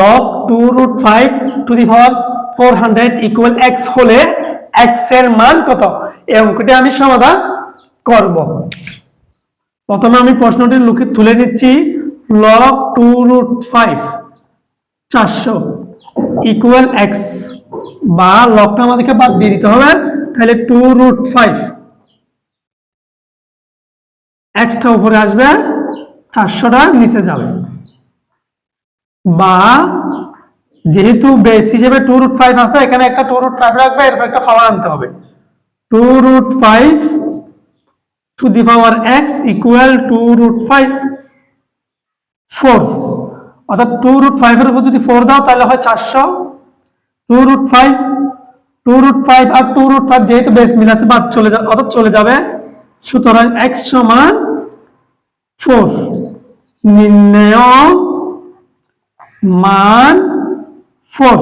Log two root five to the power four hundred equal X হলে এক্সের মান কত? এই অঙ্কটি আমি সমাধান করব। প্রথমে আমি প্রশ্নটি লুকে তুলে নিচ্ছি। লগ টু রুট ফাইভ চারশো ইকুয়াল এক্স বা লগটা আমাদেরকে বাদ দিয়ে দিতে হবে। তাহলে টু রুট ফাইভ এক্সটা উপরে আসবে, চারশোটা নিচে যাবে। বা যেহেতু বেস হিসেবে টু রুট ফাইভ আছে, এখানে একটা টু রুট ফাইভ রাখবে এরপর একটা পাওয়ার আনতে হবে। Two root five to the power X equal two root five four অর্থাৎ টু রুট ফাইভের উপর যদি ফোর দাও, তাহলে হয় চারশো। Two root five two root five আর টু রুট ফাইভ যেহেতু বেস মিল আছে, বাদ চলে যাবে অর্থাৎ চলে যাবে। সুতরাং এক্স সমান ফোর নির্ণয় মান ফোর